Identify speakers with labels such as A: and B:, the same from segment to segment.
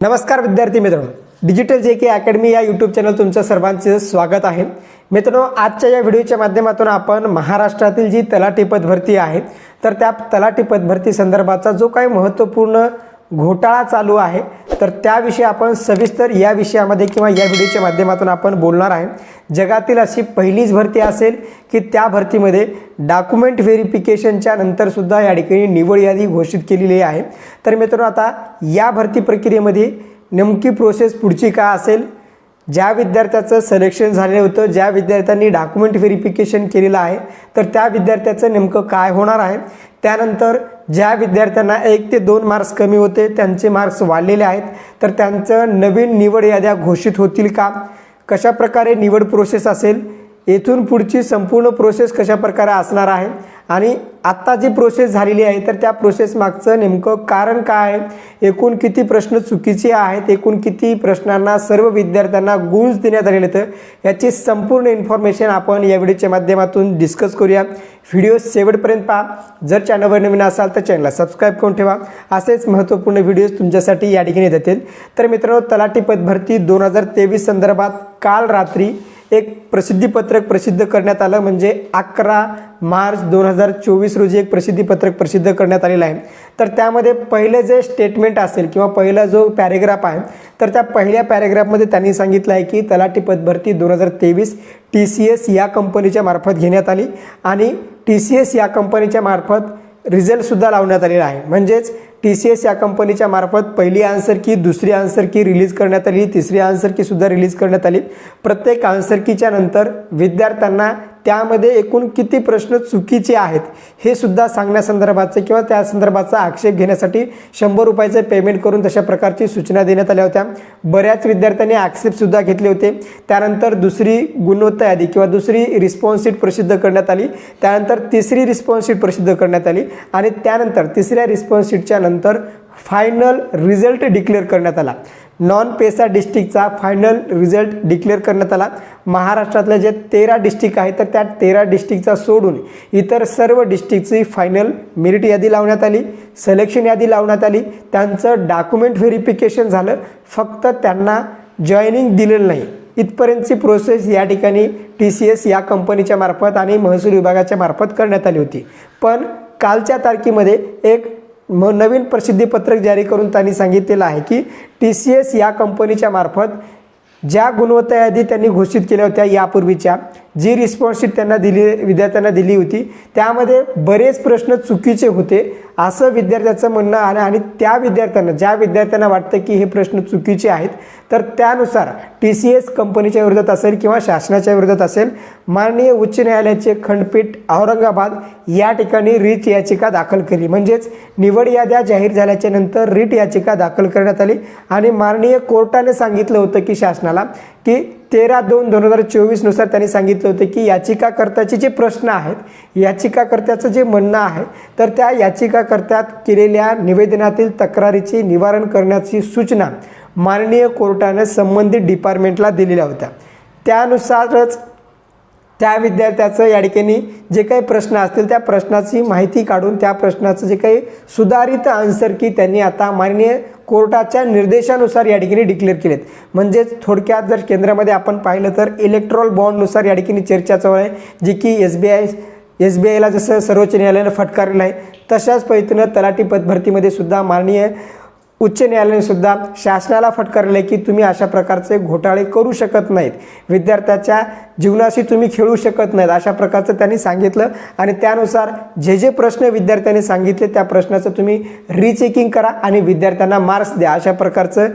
A: नमस्कार विद्यार्थी मित्रांनो. डिजिटल जे के अकॅडमी या यूट्यूब चॅनल तुमचं सर्वांचे स्वागत आहे. मित्रांनो आजच्या या व्हिडिओच्या माध्यमातून आपण महाराष्ट्रातील जी तलाठी पदभरती आहे तर त्या तलाठी पदभरती संदर्भाचा जो काही महत्त्वपूर्ण घोटाळा चालू आहे तर त्याविषयी आपण सविस्तर या विषयामध्ये किंवा या व्हिडिओच्या माध्यमातून आपण बोलणार आहे. जगातील अशी पहिलीच भरती असेल की त्या भरतीमध्ये डॉक्युमेंट व्हेरिफिकेशनच्या नंतरसुद्धा या ठिकाणी निवड यादी घोषित केलेली आहे. तर मित्रांनो आता या भरती प्रक्रियेमध्ये नेमकी प्रोसेस पुढची काय असेल? ज्या विद्यार्थ्याचं सिलेक्शन झालेलं होतं ज्या विद्यार्थ्यांनी डॉक्युमेंट व्हेरिफिकेशन केलेलं आहे तर त्या विद्यार्थ्याचं नेमकं काय होणार आहे? त्यानंतर ज्या विद्यार्थ्यांना एक ते दोन मार्क्स कमी होते त्यांचे मार्क्स वाढलेले आहेत तर त्यांचं नवीन निवड याद्या घोषित होतील का? कशा प्रकारे निवड प्रोसेस असेल? येथून पुढची संपूर्ण प्रोसेस कशा प्रकारे असणार आहे? आणि आत्ता जी प्रोसेस झालेली आहे तर त्या प्रोसेस मागचं नेमकं कारण काय आहे? एकूण किती प्रश्न चुकीचे आहेत? एकूण किती प्रश्नांना सर्व विद्यार्थ्यांना गुण देण्यात आलेले तर याची संपूर्ण इन्फॉर्मेशन आपण या व्हिडिओच्या माध्यमातून डिस्कस करूया. व्हिडिओ शेवटपर्यंत पहा. जर चॅनलवर नवीन असाल तर चॅनलला सबस्क्राईब करून ठेवा. असेच महत्त्वपूर्ण व्हिडिओज तुमच्यासाठी या ठिकाणी येतील. तर मित्रांनो तलाठी पदभरती दोन हजार तेवीस संदर्भात काल रात्री एक प्रसिद्धीपत्रक प्रसिद्ध करण्यात आलं म्हणजे अकरा मार्च दोन हजार चोवीस रोजी एक प्रसिद्धीपत्रक प्रसिद्ध करण्यात आलेलं आहे. तर त्यामध्ये पहिलं जे स्टेटमेंट असेल किंवा पहिला जो पॅरेग्राफ आहे तर त्या पहिल्या पॅरेग्राफमध्ये त्यांनी सांगितलं आहे की तलाठी पदभरती दोन हजार तेवीस टी सी एस या कंपनीच्या मार्फत घेण्यात आली आणि टी सी एस या कंपनीच्या मार्फत रिझल्टसुद्धा लावण्यात आलेला आहे. म्हणजेच टी सी एस या कंपनीच्या मार्फत पहिली आन्सर की दुसरी आन्सर की रिलीज करण्यात आली. तिसरी आन्सर की सुद्धा रिलीज करण्यात आली. प्रत्येक आन्सर कीच्या नंतर विद्यार्थ्यांना त्यामध्ये एकूण किती प्रश्न चुकीचे आहेत हे सुद्धा सांगण्यासंदर्भाचं किंवा त्या संदर्भाचा आक्षेप घेण्यासाठी शंभर रुपयाचं पेमेंट करून तशा प्रकारची सूचना देण्यात आल्या होत्या. बऱ्याच विद्यार्थ्यांनी आक्षेपसुद्धा घेतले होते. त्यानंतर दुसरी गुणवत्ता यादी किंवा दुसरी रिस्पॉन्स शीट प्रसिद्ध करण्यात आली. त्यानंतर तिसरी रिस्पॉन्स शीट प्रसिद्ध करण्यात आली. आणि त्यानंतर तिसऱ्या रिस्पॉन्स शीटच्या नंतर फायनल रिझल्ट डिक्लेअर करण्यात आला. नॉन पेसा डिस्ट्रिक्टचा फायनल रिझल्ट डिक्लेअर करण्यात आला. महाराष्ट्रातले जे तेरा डिस्ट्रिक्ट आहेत तर त्या तेरा डिस्ट्रिक्टचा सोडून इतर सर्व डिस्ट्रिक्टची फायनल मेरिट यादी लावण्यात आली सिलेक्शन यादी लावण्यात आली. त्यांचं डॉक्युमेंट व्हेरिफिकेशन झालं. फक्त त्यांना जॉईनिंग दिलेलं नाही. इथपर्यंतची प्रोसेस या ठिकाणी टी सी एस या कंपनीच्या मार्फत आणि महसूल विभागाच्या मार्फत करण्यात आली होती. पण कालच्या तारखेमध्ये एक म नवीन प्रसिद्धीपत्रक जारी करून त्यांनी सांगितलेलं आहे की टी सी एस या कंपनीच्या मार्फत ज्या गुणवत्ता यादी त्यांनी घोषित केल्या होत्या यापूर्वीच्या जी रिस्पॉन्सशीट त्यांना दिली विद्यार्थ्यांना दिली होती त्यामध्ये बरेच प्रश्न चुकीचे होते असं विद्यार्थ्याचं म्हणणं आलं आणि त्या विद्यार्थ्यांना ज्या विद्यार्थ्यांना वाटतं की हे प्रश्न चुकीचे आहेत तर त्यानुसार टी सी एस कंपनीच्या विरोधात असेल किंवा शासनाच्या विरोधात असेल माननीय उच्च न्यायालयाचे खंडपीठ औरंगाबाद या ठिकाणी रीट याचिका दाखल केली. म्हणजेच निवड याद्या जाहीर झाल्याच्यानंतर रीट याचिका दाखल करण्यात आली आणि माननीय कोर्टाने सांगितलं होतं की शासनाला की तेरा दोन दोन हजार चोवीसनुसार त्यांनी सांगितलं होतं की याचिकाकर्त्याचे जे प्रश्न आहेत याचिकाकर्त्याचं जे म्हणणं आहे तर त्या याचिकाकर्त्यात केलेल्या निवेदनातील तक्रारीचे निवारण करण्याची सूचना माननीय कोर्टाने संबंधित डिपार्टमेंटला दिलेल्या होत्या. त्यानुसारच त्या विद्यार्थ्याचं या ठिकाणी जे काही प्रश्न असतील त्या प्रश्नाची माहिती काढून त्या प्रश्नाचं जे काही सुधारित आन्सर की त्यांनी आता माननीय कोर्टाच्या निर्देशानुसार या ठिकाणी डिक्लेअर केलेत. म्हणजेच थोडक्यात जर केंद्रामध्ये आपण पाहिलं तर इलेक्ट्रॉल बॉन्डनुसार या ठिकाणी चर्चा चालू आहे जी की S B I S B आयला जसं सर्वोच्च न्यायालयानं फटकारलेलं आहे तशाच पद्धतीनं तलाठी पदभरतीमध्ये सुद्धा माननीय उच्च न्यायालयाने सुद्धा शासनाला फटकारले की तुम्ही अशा प्रकारचे घोटाळे करू शकत नाहीत. विद्यार्थ्याच्या जीवनाशी तुम्ही खेळू शकत नाहीत अशा प्रकारचं त्यांनी सांगितलं. आणि त्यानुसार जे जे प्रश्न विद्यार्थ्यांनी सांगितले त्या प्रश्नाचं तुम्ही रिचेकिंग करा आणि विद्यार्थ्यांना मार्क्स द्या. अशा प्रकारचं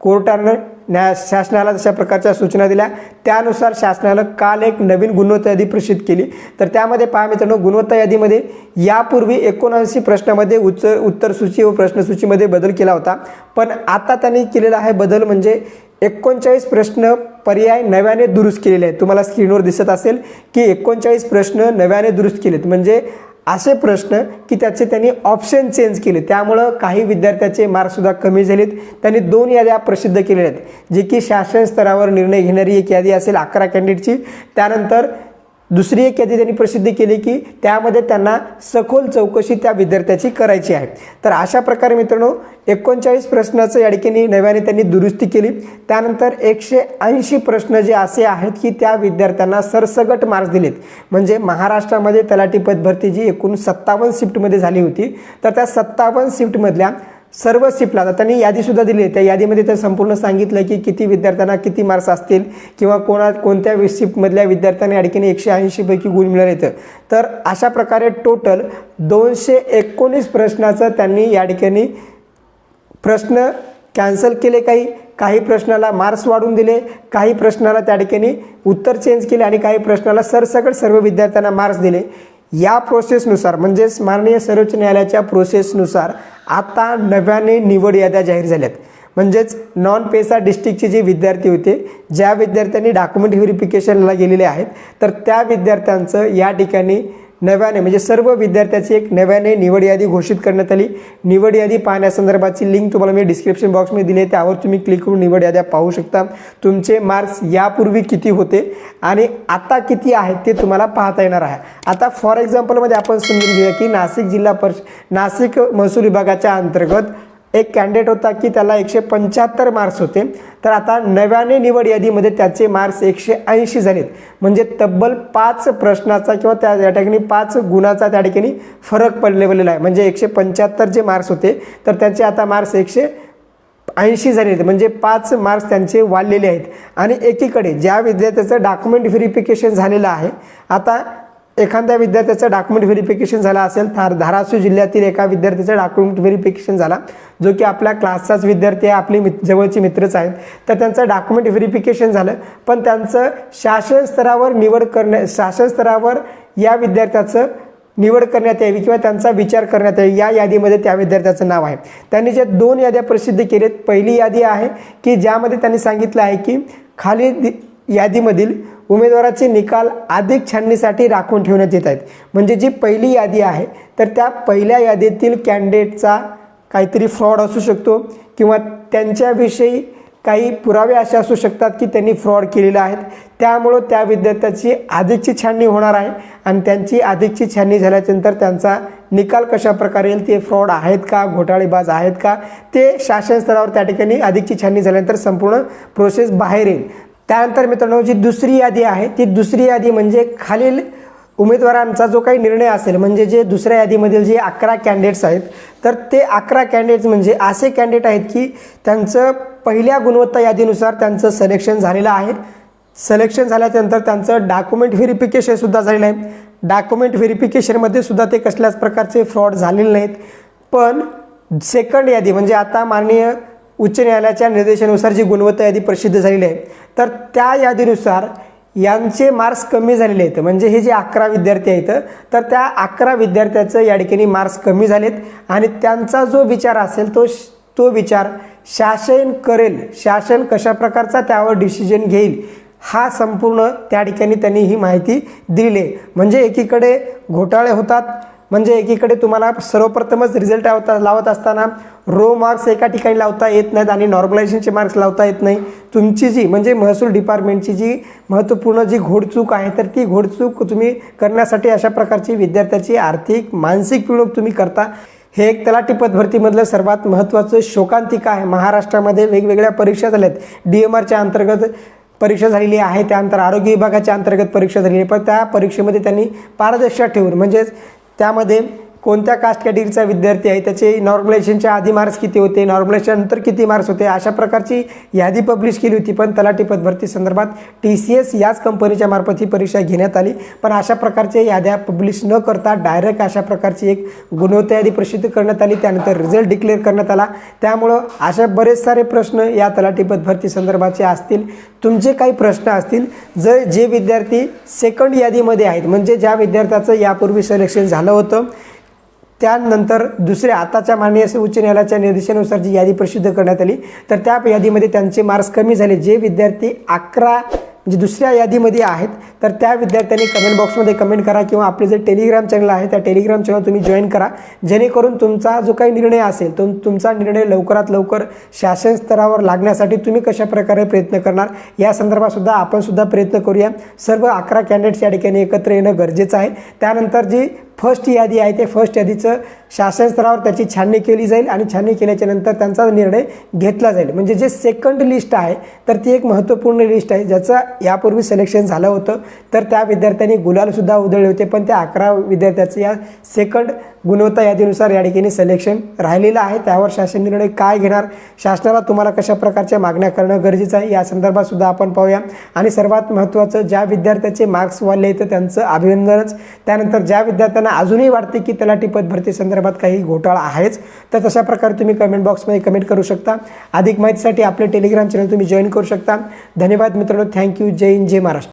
A: कोर्टानं न्याय शासनाला जशा प्रकारच्या सूचना दिल्या त्यानुसार शासनानं काल एक नवीन गुणवत्ता यादी प्रसिद्ध केली. तर त्यामध्ये पहा मित्रांनो गुणवत्ता यादीमध्ये यापूर्वी एकोणऐंशी प्रश्नामध्ये उच्च उत्तरसूची व प्रश्नसूचीमध्ये बदल केला होता. पण आता त्यांनी केलेला आहे बदल म्हणजे एकोणचाळीस प्रश्न पर्याय नव्याने दुरुस्त केलेले आहेत. तुम्हाला स्क्रीनवर दिसत असेल की एकोणचाळीस प्रश्न नव्याने दुरुस्त केलेत. म्हणजे असे प्रश्न की त्याचे त्यांनी ऑप्शन चेंज केले. त्यामुळं काही विद्यार्थ्याचे मार्कसुद्धा कमी झालेत. त्यांनी दोन याद्या प्रसिद्ध केलेल्या आहेत. जे की शासन स्तरावर निर्णय घेणारी एक यादी असेल अकरा कॅन्डिडेटची त्यानंतर दुसरी एक यादी त्यांनी प्रसिद्ध केली की त्यामध्ये त्यांना सखोल चौकशी त्या विद्यार्थ्याची करायची आहे. तर अशा प्रकारे मित्रांनो एकोणचाळीस प्रश्नाचं या ठिकाणी नव्याने त्यांनी दुरुस्ती केली. त्यानंतर एकशे ऐंशी प्रश्न जे असे आहेत की त्या विद्यार्थ्यांना सरसगट मार्क्स दिलेत. म्हणजे महाराष्ट्रामध्ये तलाठी पदभरती जी एकूण सत्तावन्न शिफ्टमध्ये झाली होती तर त्या सत्तावन्न शिफ्टमधल्या सर्व शिफ्टला आता त्यांनी यादीसुद्धा दिली. आहे त्या यादीमध्ये तर संपूर्ण सांगितलं की किती विद्यार्थ्यांना किती मार्क्स असतील किंवा कोणा कोणत्या शिफ्टमधल्या विद्यार्थ्यांनी या ठिकाणी एकशे ऐंशीपैकी गुण मिळणार येतं तर अशा प्रकारे टोटल दोनशे एकोणीस प्रश्नाचं त्यांनी या ठिकाणी प्रश्न कॅन्सल केले काही. काही प्रश्नाला मार्क्स वाढून दिले. काही प्रश्नाला त्या ठिकाणी उत्तर चेंज केले आणि काही प्रश्नाला सरसकट सर्व विद्यार्थ्यांना मार्क्स दिले. या प्रोसेसनुसार म्हणजेच माननीय सर्वोच्च न्यायालयाच्या प्रोसेसनुसार आता नव्याने निवड याद्या जाहीर झाल्यात. म्हणजेच नॉन पेसा डिस्ट्रिक्टचे जे विद्यार्थी होते ज्या विद्यार्थ्यांनी डॉक्युमेंट व्हेरिफिकेशनला गेलेले आहेत तर त्या विद्यार्थ्यांचं या ठिकाणी नव्याने म्हणजे सर्व विद्यार्थ्याची एक नव्याने निवड यादी घोषित करण्यात आली. निवड यादी पाहण्यासंदर्भाची लिंक तुम्हाला मी डिस्क्रिप्शन बॉक्समध्ये दिली आहे. त्यावर तुम्ही क्लिक करून निवड याद्या पाहू शकता. तुमचे मार्क्स यापूर्वी किती होते आणि आता किती आहेत ते तुम्हाला पाहता येणार आहे. आता फॉर एक्झाम्पलमध्ये आपण समजून घेऊया की नाशिक जिल्हा परिष नाशिक महसूल विभागाच्या अंतर्गत एक कॅन्डिडेट होता की त्याला एकशे पंच्याहत्तर मार्क्स होते. तर आता नव्याने निवड यादीमध्ये त्याचे मार्क्स एकशे ऐंशी झालेत म्हणजे तब्बल पाच प्रश्नाचा किंवा त्या या ठिकाणी पाच गुणाचा त्या ठिकाणी फरक पडलेला आहे. म्हणजे एकशे पंच्याहत्तर जे मार्क्स होते तर त्याचे आता मार्क्स एकशे ऐंशी झाले आहेत. म्हणजे पाच मार्क्स त्यांचे वाढलेले आहेत. आणि एकीकडे ज्या विद्यार्थ्याचं डॉक्युमेंट व्हेरिफिकेशन झालेलं आहे आता एखाद्या विद्यार्थ्याचं डॉक्युमेंट व्हेरिफिकेशन झाला असेल धार धाराशिव जिल्ह्यातील एका विद्यार्थ्याचं डॉक्युमेंट व्हेरिफिकेशन झाला जो की आपल्या क्लासचाच विद्यार्थी आहे आपले मित जवळचे मित्रच आहेत. तर त्यांचं डॉक्युमेंट व्हेरिफिकेशन झालं पण त्यांचं शासन स्तरावर निवड करण्या शासन स्तरावर या विद्यार्थ्याचं निवड करण्यात यावी किंवा त्यांचा विचार करण्यात यावी या यादीमध्ये त्या विद्यार्थ्याचं नाव आहे. त्यांनी ज्या दोन याद्या प्रसिद्ध केलेत पहिली यादी आहे की ज्यामध्ये त्यांनी सांगितलं आहे की खाली यादीमधील उमेदवाराचे निकाल अधिक छाननीसाठी राखून ठेवण्यात येत आहेत. म्हणजे जी पहिली यादी आहे तर त्या पहिल्या यादीतील कॅन्डिडेटचा काहीतरी फ्रॉड असू शकतो किंवा त्यांच्याविषयी काही पुरावे असे असू शकतात की त्यांनी फ्रॉड केलेला आहेत. त्यामुळं त्या विद्यार्थ्याची अधिकची छाननी होणार आहे आणि त्यांची अधिकची छाननी झाल्यानंतर त्यांचा निकाल कशा प्रकारे येईल ते फ्रॉड आहेत का घोटाळेबाज आहेत का ते शासन स्तरावर त्या ठिकाणी अधिकची छाननी झाल्यानंतर संपूर्ण प्रोसेस बाहेर येईल. त्यानंतर मित्रांनो जी दुसरी यादी आहे ती दुसरी यादी म्हणजे खालील उमेदवारांचा जो काही निर्णय असेल म्हणजे जे दुसऱ्या यादीमधील जे अकरा कॅन्डिडेट्स आहेत तर ते अकरा कॅन्डिडेट्स म्हणजे असे कॅन्डिडेट आहेत की त्यांचं पहिल्या गुणवत्ता यादीनुसार त्यांचं सिलेक्शन झालेलं आहे. सिलेक्शन झाल्यानंतर त्यांचं डॉक्युमेंट व्हेरिफिकेशनसुद्धा झालेलं आहे. डॉक्युमेंट व्हेरिफिकेशनमध्ये सुद्धा ते कसल्याच प्रकारचे फ्रॉड झालेले नाहीत. पण सेकंड यादी म्हणजे आता माननीय उच्च न्यायालयाच्या निर्देशानुसार जी गुणवत्ता यादी प्रसिद्ध झालेली आहे तर त्या यादीनुसार यांचे मार्क्स कमी झालेले आहेत. म्हणजे हे जे अकरा विद्यार्थी आहेत तर त्या अकरा विद्यार्थ्याचं या ठिकाणी मार्क्स कमी झालेत आणि त्यांचा जो विचार असेल तो श- तो विचार शासन करेल. शासन कशा प्रकारचा त्यावर डिसिजन घेईल हा संपूर्ण त्या ठिकाणी त्यांनी ही माहिती दिली आहे. म्हणजे एकीकडे घोटाळे होतात म्हणजे एकीकडे तुम्हाला सर्वप्रथमच रिझल्ट लावता लावत असताना रो मार्क्स एका ठिकाणी लावता येत नाहीत आणि नॉर्मलायझेशनचे मार्क्स लावता येत नाही. तुमची जी म्हणजे महसूल डिपार्टमेंटची जी महत्त्वपूर्ण जी घोडचूक आहे तर ती घोडचूक तुम्ही करण्यासाठी अशा प्रकारची विद्यार्थ्याची आर्थिक मानसिक पिळवणूक तुम्ही करता. हे एक तलाठी पदभरतीमधलं सर्वात महत्त्वाचं शोकांतिका आहे. महाराष्ट्रामध्ये वेगवेगळ्या परीक्षा झाल्यात. डी एम आरच्या अंतर्गत परीक्षा झालेली आहे. त्यानंतर आरोग्य विभागाच्या अंतर्गत परीक्षा झालेली आहे. पण त्या परीक्षेमध्ये त्यांनी पारदर्शक ठेवून म्हणजेच त्यामध्ये कोणत्या कास्ट कॅटेगरीचा विद्यार्थी आहे? त्याचे नॉर्मलायझेशनच्या आधी मार्क्स किती होते? नॉर्मलायझेशन नंतर किती मार्क्स होते? अशा प्रकारची यादी पब्लिश केली होती पण तलाठी पदभरती संदर्भात टी सी एस याच कंपनीच्या मार्फत ही परीक्षा घेण्यात आली. पण अशा प्रकारचे याद्या पब्लिश न करता डायरेक्ट अशा प्रकारची एक गुणवत्ता यादी प्रसिद्ध करण्यात आली. त्यानंतर रिझल्ट डिक्लेअर करण्यात आला. त्यामुळं अशा बरेच सारे प्रश्न या तलाठी पदभरती संदर्भाचे असतील. तुमचे काही प्रश्न असतील. जर जे विद्यार्थी सेकंड यादीमध्ये आहेत म्हणजे ज्या विद्यार्थ्याचं यापूर्वी सिलेक्शन झालं होतं त्यानंतर दुसऱ्या आताच्या माननीय उच्च न्यायालयाच्या निर्देशानुसार जी यादी प्रसिद्ध करण्यात आली तर त्या यादीमध्ये त्यांचे मार्क्स कमी झाले. जे विद्यार्थी अकरा म्हणजे दुसऱ्या यादीमध्ये आहेत तर त्या विद्यार्थ्यांनी कमेंट बॉक्समध्ये कमेंट करा किंवा आपले जे टेलिग्राम चॅनल आहे त्या टेलिग्राम चॅनल तुम्ही जॉईन करा. जेणेकरून तुमचा जो काही निर्णय असेल तो तुमचा निर्णय लवकरात लवकर शासन स्तरावर लागण्यासाठी तुम्ही कशा प्रकारे प्रयत्न करणार या संदर्भातसुद्धा आपणसुद्धा प्रयत्न करूया. सर्व अकरा कॅन्डिडेट्स या ठिकाणी एकत्र येणं गरजेचं आहे. त्यानंतर जी फर्स्ट यादी आहे ते फर्स्ट यादीचं शासन स्तरावर त्याची छाननी केली जाईल आणि छाननी केल्याच्यानंतर त्यांचा निर्णय घेतला जाईल. म्हणजे जे सेकंड लिस्ट आहे तर ती एक महत्त्वपूर्ण लिस्ट आहे ज्याचं यापूर्वी सिलेक्शन झालं होतं. तर त्या विद्यार्थ्यांनी गुलालसुद्धा उधळले होते पण त्या अकरा विद्यार्थ्याचं या सेकंड गुणवत्ता यादीनुसार या ठिकाणी सिलेक्शन राहिलेलं आहे. त्यावर शासन निर्णय काय घेणार? शासनाला तुम्हाला कशा प्रकारच्या मागण्या करणं गरजेचं आहे? या संदर्भात सुद्धा आपण पाहूया. आणि सर्वात महत्त्वाचं ज्या विद्यार्थ्याचे मार्क्स वाढले तर त्यांचं अभिनंदनच. त्यानंतर ज्या विद्यार्थ्यांना अजूनही वाटते की तलाठी पद भरती संदर्भात काही घोटाळा आहेच तर तशा प्रकारे तुम्ही कमेंट बॉक्समध्ये कमेंट करू शकता. अधिक माहितीसाठी आपले टेलिग्राम चॅनल तुम्ही जॉईन करू शकता. धन्यवाद मित्रांनो. थँक्यू जय हिंद जय महाराष्ट्र.